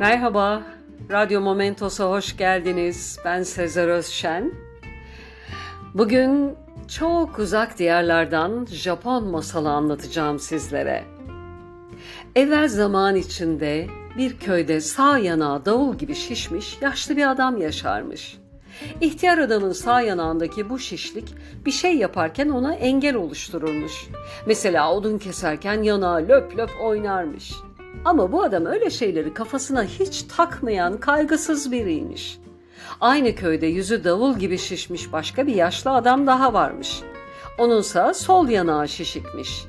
Merhaba, Radyo Momentos'a hoş geldiniz. Ben Sezer Özşen. Bugün çok uzak diyarlardan Japon masalı anlatacağım sizlere. Evvel zaman içinde bir köyde sağ yanağı davul gibi şişmiş yaşlı bir adam yaşarmış. İhtiyar adamın sağ yanağındaki bu şişlik bir şey yaparken ona engel oluştururmuş. Mesela odun keserken yanağı löp löp oynarmış. Ama bu adam öyle şeyleri kafasına hiç takmayan kaygısız biriymiş. Aynı köyde yüzü davul gibi şişmiş başka bir yaşlı adam daha varmış. Onunsa sol yanağı şişikmiş.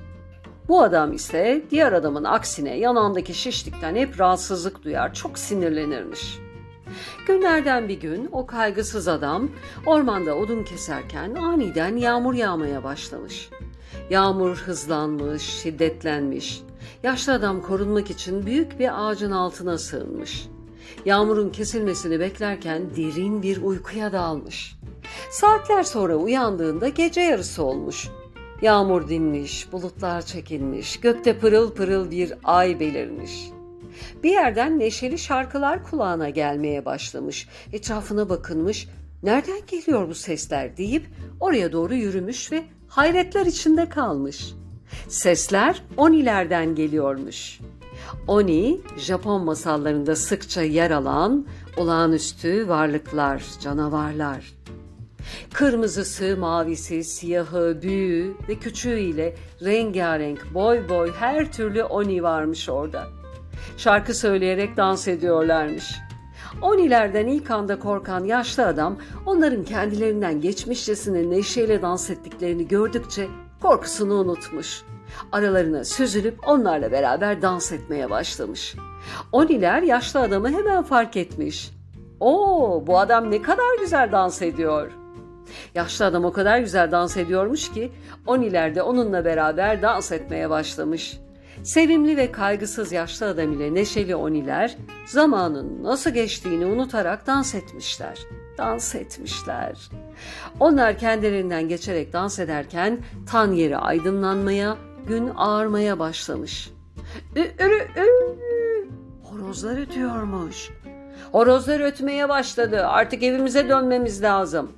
Bu adam ise diğer adamın aksine yanağındaki şişlikten hep rahatsızlık duyar, çok sinirlenirmiş. Günlerden bir gün o kaygısız adam ormanda odun keserken aniden yağmur yağmaya başlamış. Yağmur hızlanmış, şiddetlenmiş. Yaşlı adam korunmak için büyük bir ağacın altına sığınmış. Yağmurun kesilmesini beklerken derin bir uykuya dalmış. Saatler sonra uyandığında gece yarısı olmuş. Yağmur dinmiş, bulutlar çekilmiş, gökte pırıl pırıl bir ay belirmiş. Bir yerden neşeli şarkılar kulağına gelmeye başlamış. Etrafına bakınmış. Nereden geliyor bu sesler deyip oraya doğru yürümüş ve hayretler içinde kalmış. Sesler Onilerden geliyormuş. Oni, Japon masallarında sıkça yer alan olağanüstü varlıklar, canavarlar. Kırmızısı, mavisi, siyahı, büyüğü ve küçüğü ile rengarenk, boy boy her türlü Oni varmış orada. Şarkı söyleyerek dans ediyorlarmış. Onilerden ilk anda korkan yaşlı adam onların kendilerinden geçmişçesine neşeyle dans ettiklerini gördükçe korkusunu unutmuş. Aralarına süzülüp onlarla beraber dans etmeye başlamış. Oniler yaşlı adamı hemen fark etmiş. Oo, bu adam ne kadar güzel dans ediyor. Yaşlı adam o kadar güzel dans ediyormuş ki Oniler de onunla beraber dans etmeye başlamış. Sevimli ve kaygısız yaşlı adam ile neşeli Oniler zamanın nasıl geçtiğini unutarak dans etmişler. Dans etmişler. Onlar kendilerinden geçerek dans ederken tan yeri aydınlanmaya, gün ağarmaya başlamış. Ürü, ü. Horozlar ötüyormuş. Horozlar ötmeye başladı. Artık evimize dönmemiz lazım.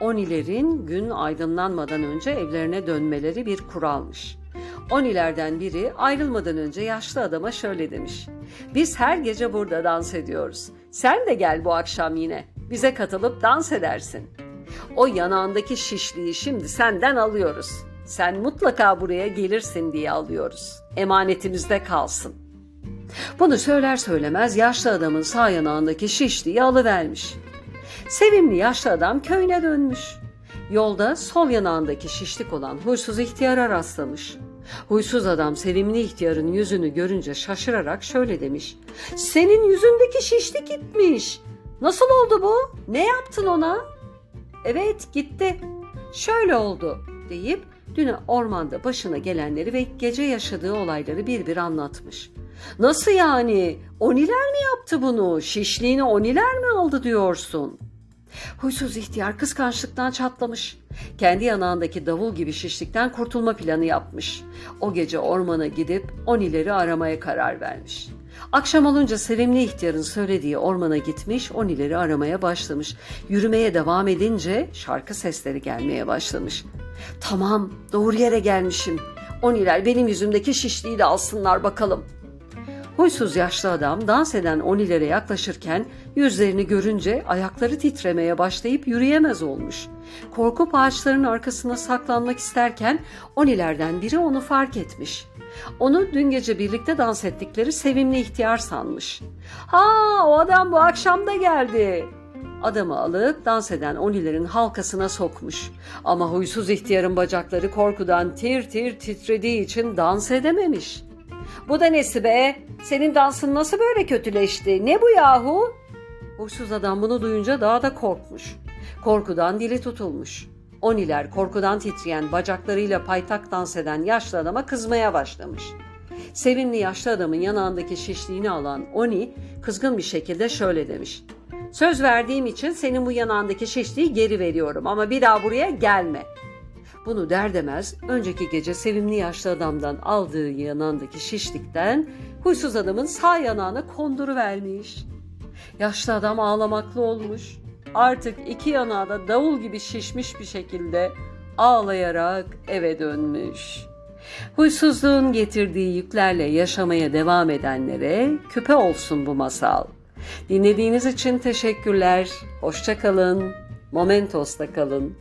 Onilerin gün aydınlanmadan önce evlerine dönmeleri bir kuralmış. Onilerden biri ayrılmadan önce yaşlı adama şöyle demiş. Biz her gece burada dans ediyoruz. Sen de gel bu akşam yine. Bize katılıp dans edersin. O yanağındaki şişliği şimdi senden alıyoruz. Sen mutlaka buraya gelirsin diye alıyoruz. Emanetimizde kalsın. Bunu söyler söylemez yaşlı adamın sağ yanağındaki şişliği alıvermiş. Sevimli yaşlı adam köyüne dönmüş. Yolda sol yanağındaki şişlik olan huysuz ihtiyara rastlamış. Huysuz adam sevimli ihtiyarın yüzünü görünce şaşırarak şöyle demiş. Senin yüzündeki şişlik gitmiş. Nasıl oldu bu? Ne yaptın ona? Evet gitti. Şöyle oldu deyip dün ormanda başına gelenleri ve gece yaşadığı olayları bir bir anlatmış. Nasıl yani? Oniler mi yaptı bunu? Şişliğini oniler mi aldı diyorsun? Huysuz ihtiyar kıskançlıktan çatlamış. Kendi yanağındaki davul gibi şişlikten kurtulma planı yapmış. O gece ormana gidip Onileri aramaya karar vermiş. Akşam olunca sevimli ihtiyarın söylediği ormana gitmiş, Onileri aramaya başlamış. Yürümeye devam edince şarkı sesleri gelmeye başlamış. Tamam, doğru yere gelmişim. Oniler benim yüzümdeki şişliği de alsınlar bakalım. Huysuz yaşlı adam dans eden Onilere yaklaşırken yüzlerini görünce ayakları titremeye başlayıp yürüyemez olmuş. Korkup ağaçların arkasına saklanmak isterken Onilerden biri onu fark etmiş. Onu dün gece birlikte dans ettikleri sevimli ihtiyar sanmış. Ha o adam bu akşam da geldi. Adamı alıp dans eden Onilerin halkasına sokmuş. Ama huysuz ihtiyarın bacakları korkudan tir tir titrediği için dans edememiş. Bu da nesi be? Senin dansın nasıl böyle kötüleşti? Ne bu yahu? Huysuz adam bunu duyunca daha da korkmuş. Korkudan dili tutulmuş. Oniler korkudan titreyen bacaklarıyla paytak dans eden yaşlı adama kızmaya başlamış. Sevimli yaşlı adamın yanağındaki şişliğini alan Oni kızgın bir şekilde şöyle demiş. Söz verdiğim için senin bu yanağındaki şişliği geri veriyorum ama bir daha buraya gelme. Bunu der demez önceki gece sevimli yaşlı adamdan aldığı yanağındaki şişlikten huysuz adamın sağ yanağına konduruvermiş. Yaşlı adam ağlamaklı olmuş. Artık iki yanağı da davul gibi şişmiş bir şekilde ağlayarak eve dönmüş. Huysuzluğun getirdiği yüklerle yaşamaya devam edenlere küpe olsun bu masal. Dinlediğiniz için teşekkürler. Hoşça kalın. Momentos'ta kalın.